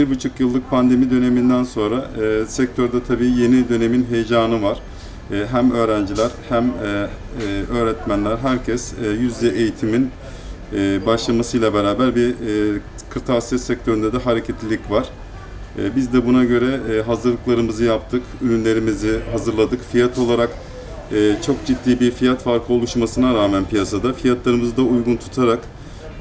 bir buçuk yıllık pandemi döneminden sonra e, sektörde tabii yeni dönemin heyecanı var. E, hem öğrenciler hem e, e, öğretmenler herkes e, yüz yüze eğitimin e, başlamasıyla beraber bir e, kırtasiye sektöründe de hareketlilik var. E, Biz de buna göre e, hazırlıklarımızı yaptık, ürünlerimizi hazırladık. Fiyat olarak e, çok ciddi bir fiyat farkı oluşmasına rağmen piyasada fiyatlarımızı da uygun tutarak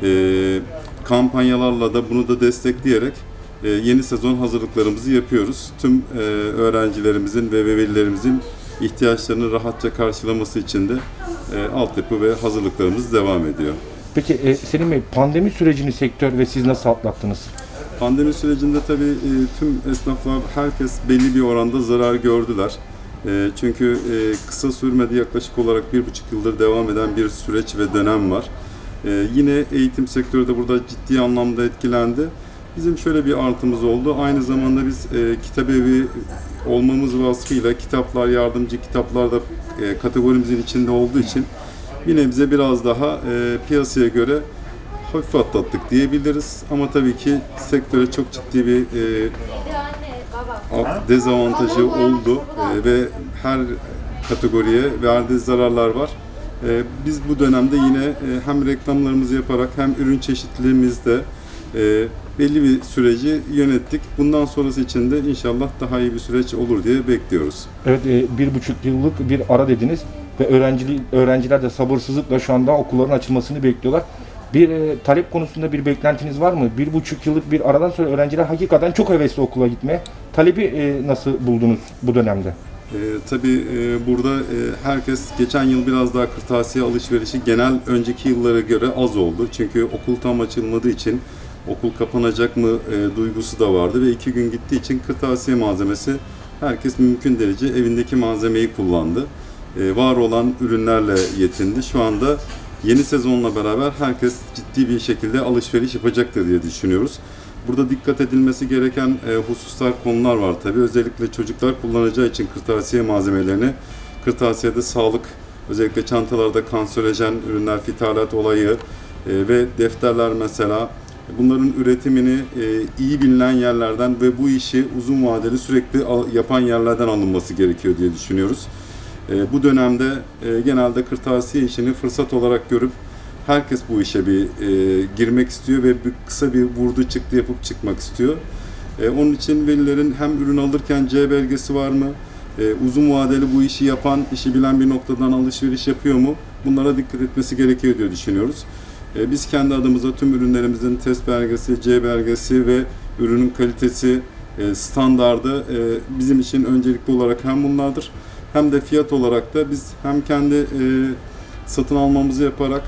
e, kampanyalarla da bunu da destekleyerek e, yeni sezon hazırlıklarımızı yapıyoruz. Tüm e, öğrencilerimizin ve velilerimizin ihtiyaçlarını rahatça karşılaması için de e, altyapı ve hazırlıklarımız devam ediyor. Peki e, Selim Bey pandemi sürecini sektör ve siz nasıl atlattınız? Pandemi sürecinde tabii e, tüm esnaflar, herkes belli bir oranda zarar gördüler. E, çünkü e, kısa sürmedi yaklaşık olarak bir buçuk yıldır devam eden bir süreç ve dönem var. E, yine eğitim sektörü de burada ciddi anlamda etkilendi. Bizim şöyle bir artımız oldu. Aynı zamanda biz e, kitap evi olmamız vasfıyla kitaplar, yardımcı kitaplar da e, kategorimizin içinde olduğu için yine bize biraz daha e, piyasaya göre hafif atlattık diyebiliriz. Ama tabii ki sektöre çok ciddi bir e, dezavantajı oldu E, ve her kategoriye verdiği zararlar var. E, biz bu dönemde yine e, hem reklamlarımızı yaparak hem ürün çeşitliliğimizde e, belli bir süreci yönettik. Bundan sonrası için de inşallah daha iyi bir süreç olur diye bekliyoruz. Evet e, bir buçuk yıllık bir ara dediniz ve öğrencili, öğrenciler de sabırsızlıkla şu anda okulların açılmasını bekliyorlar. Bir e, talep konusunda bir beklentiniz var mı? Bir buçuk yıllık bir aradan sonra öğrenciler hakikaten çok hevesli okula gitmeye. Talebi e, nasıl buldunuz bu dönemde? Ee, tabii e, burada e, herkes geçen yıl biraz daha kırtasiye alışverişi genel önceki yıllara göre az oldu. Çünkü okul tam açılmadığı için okul kapanacak mı e, duygusu da vardı ve iki gün gittiği için kırtasiye malzemesi herkes mümkün derece evindeki malzemeyi kullandı. E, var olan ürünlerle yetindi. Şu anda yeni sezonla beraber herkes ciddi bir şekilde alışveriş yapacaktır diye düşünüyoruz. Burada dikkat edilmesi gereken e, hususlar, konular var tabii. Özellikle çocuklar kullanacağı için kırtasiye malzemelerini, kırtasiyede sağlık, özellikle çantalarda kanserojen ürünler, fitalat olayı e, ve defterler mesela bunların üretimini e, iyi bilinen yerlerden ve bu işi uzun vadeli sürekli yapan yerlerden alınması gerekiyor diye düşünüyoruz. E, bu dönemde e, genelde kırtasiye işini fırsat olarak görüp herkes bu işe bir girmek istiyor ve bir, kısa bir vurdu çıktı yapıp çıkmak istiyor. Onun için velilerin hem ürün alırken C belgesi var mı? Uzun vadeli bu işi yapan, işi bilen bir noktadan alışveriş yapıyor mu? Bunlara dikkat etmesi gerekiyor diye düşünüyoruz. E, biz kendi adımıza tüm ürünlerimizin test belgesi, C belgesi ve ürünün kalitesi, e, standardı e, bizim için öncelikli olarak hem bunlardır hem de fiyat olarak da biz hem kendi e, satın almamızı yaparak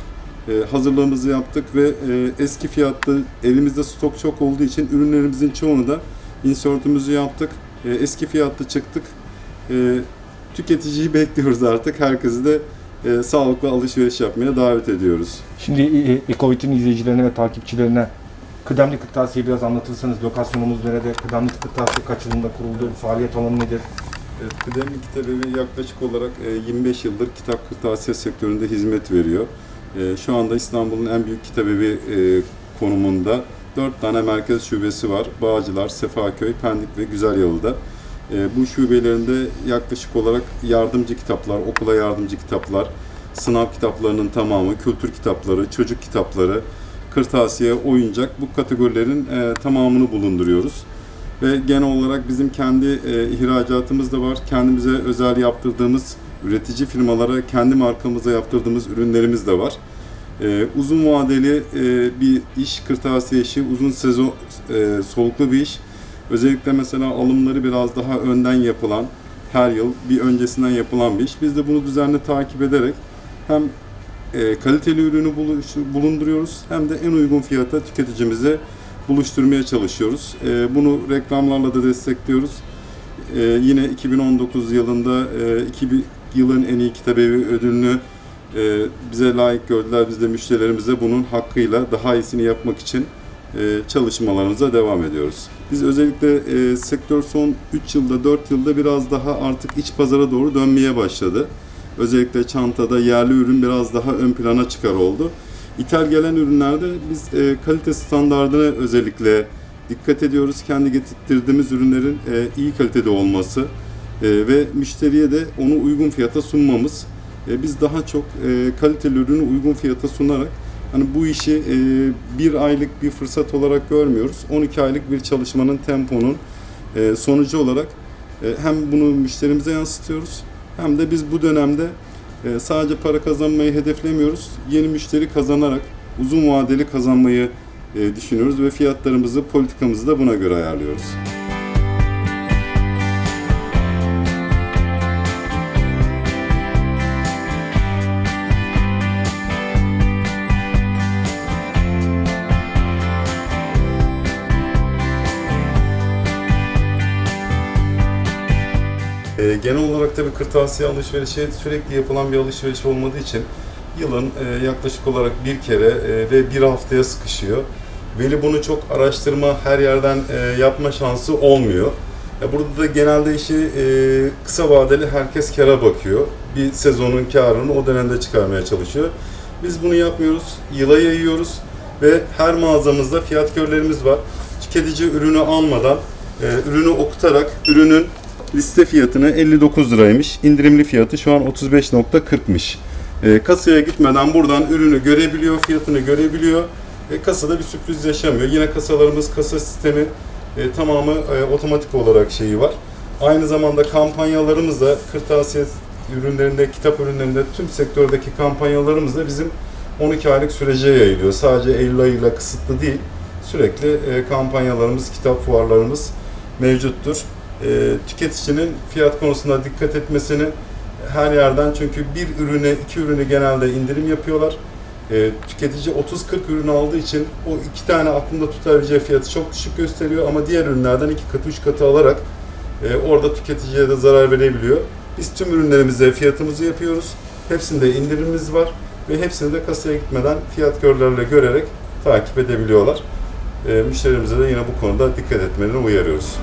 e, hazırlığımızı yaptık ve e, eski fiyatlı elimizde stok çok olduğu için ürünlerimizin çoğunu da insertümüzü yaptık. E, eski fiyatlı çıktık. E, tüketiciyi bekliyoruz artık. Herkesi de e, sağlıklı alışveriş yapmaya davet ediyoruz. Şimdi e, Ekovit'in izleyicilerine ve takipçilerine kıdemli kırtasiye biraz anlatırsanız lokasyonumuz nerede, kıdemli kırtasiye kaç yılında kuruldu, faaliyet alanı nedir? Evet, Kıdemli Kitabevi yaklaşık olarak e, 25 yıldır kitap kırtasiye sektöründe hizmet veriyor. E, Şu anda İstanbul'un en büyük kitabevi e, konumunda 4 tane merkez şubesi var. Bağcılar, Sefaköy, Pendik ve Güzelyalı'da. E, Bu şubelerinde yaklaşık olarak yardımcı kitaplar, okula yardımcı kitaplar, sınav kitaplarının tamamı, kültür kitapları, çocuk kitapları, kırtasiye, oyuncak bu kategorilerin e, tamamını bulunduruyoruz. Ve genel olarak bizim kendi e, ihracatımız da var. Kendimize özel yaptırdığımız üretici firmalara kendi markamıza yaptırdığımız ürünlerimiz de var. E, uzun vadeli e, bir iş, kırtasiye işi, uzun sezon e, soluklu bir iş. Özellikle mesela alımları biraz daha önden yapılan, her yıl bir öncesinden yapılan bir iş. Biz de bunu düzenli takip ederek hem e, kaliteli ürünü bulunduruyoruz hem de en uygun fiyata tüketicimize buluşturmaya çalışıyoruz. E, bunu reklamlarla da destekliyoruz. E, yine 2019 yılında e, 2000 yılın en iyi kitabevi ödülünü e, bize layık gördüler. Biz de müşterilerimize bunun hakkıyla daha iyisini yapmak için e, çalışmalarımıza devam ediyoruz. Biz özellikle e, sektör son 3 yılda 4 yılda biraz daha artık iç pazara doğru dönmeye başladı. Özellikle çantada yerli ürün biraz daha ön plana çıkar oldu. İthal gelen ürünlerde biz e, kalite standartını özellikle dikkat ediyoruz. Kendi getirdiğimiz ürünlerin e, iyi kalitede olması e, ve müşteriye de onu uygun fiyata sunmamız. E, biz daha çok e, kaliteli ürünü uygun fiyata sunarak hani bu işi e, bir aylık bir fırsat olarak görmüyoruz. 12 aylık bir çalışmanın temponun e, sonucu olarak e, hem bunu müşterimize yansıtıyoruz hem de biz bu dönemde e, sadece para kazanmayı hedeflemiyoruz. Yeni müşteri kazanarak uzun vadeli kazanmayı e, düşünüyoruz ve fiyatlarımızı, politikamızı da buna göre ayarlıyoruz. E, genel olarak tabii kırtasiye alışverişi sürekli yapılan bir alışveriş olmadığı için yılın e, yaklaşık olarak bir kere e, ve bir haftaya sıkışıyor. Veli bunu çok araştırma, her yerden e, yapma şansı olmuyor. E, burada da genelde işi e, kısa vadeli herkes kâra bakıyor. Bir sezonun karını o dönemde çıkarmaya çalışıyor. Biz bunu yapmıyoruz, yıla yayıyoruz ve her mağazamızda fiyat körlerimiz var. Tüketici ürünü almadan, e, ürünü okutarak ürünün liste fiyatını 59 liraymış. İndirimli fiyatı şu an 35.40'mış. E, kasaya gitmeden buradan ürünü görebiliyor, fiyatını görebiliyor. E, kasada bir sürpriz yaşamıyor. Yine kasalarımız kasa sistemi e, tamamı e, otomatik olarak şeyi var. Aynı zamanda kampanyalarımız da kırtasiye ürünlerinde, kitap ürünlerinde tüm sektördeki kampanyalarımız da bizim 12 aylık sürece yayılıyor. Sadece Eylül ayıyla kısıtlı değil. Sürekli e, kampanyalarımız, kitap fuarlarımız mevcuttur. E, tüketicinin fiyat konusunda dikkat etmesini her yerden çünkü bir ürüne, iki ürünü genelde indirim yapıyorlar. E, tüketici 30-40 ürün aldığı için o iki tane aklında tutabileceği fiyatı çok düşük gösteriyor ama diğer ürünlerden iki katı, üç katı alarak e, orada tüketiciye de zarar verebiliyor. Biz tüm ürünlerimize fiyatımızı yapıyoruz. Hepsinde indirimimiz var ve hepsini de kasaya gitmeden fiyat görlerle görerek takip edebiliyorlar. E, müşterimize de yine bu konuda dikkat etmelerini uyarıyoruz.